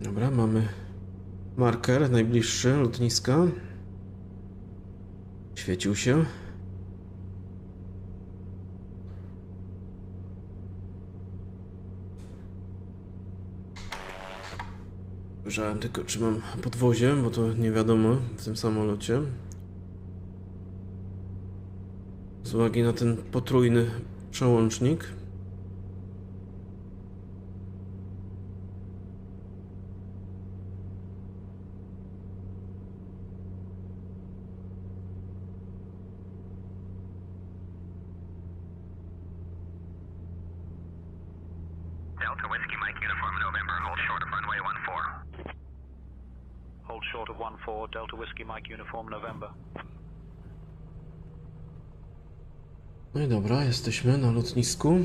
Dobra, mamy marker najbliższy lotniska. Świecił się. Spojrzałem tylko, czy mam podwozie, bo to nie wiadomo w tym samolocie. Z uwagi na ten potrójny przełącznik. Delta Whiskey Mike Uniform November, hold short of runway 14. Hold short of 1-4, Delta Whiskey Mike Uniform November. No i dobra, jesteśmy na lotnisku.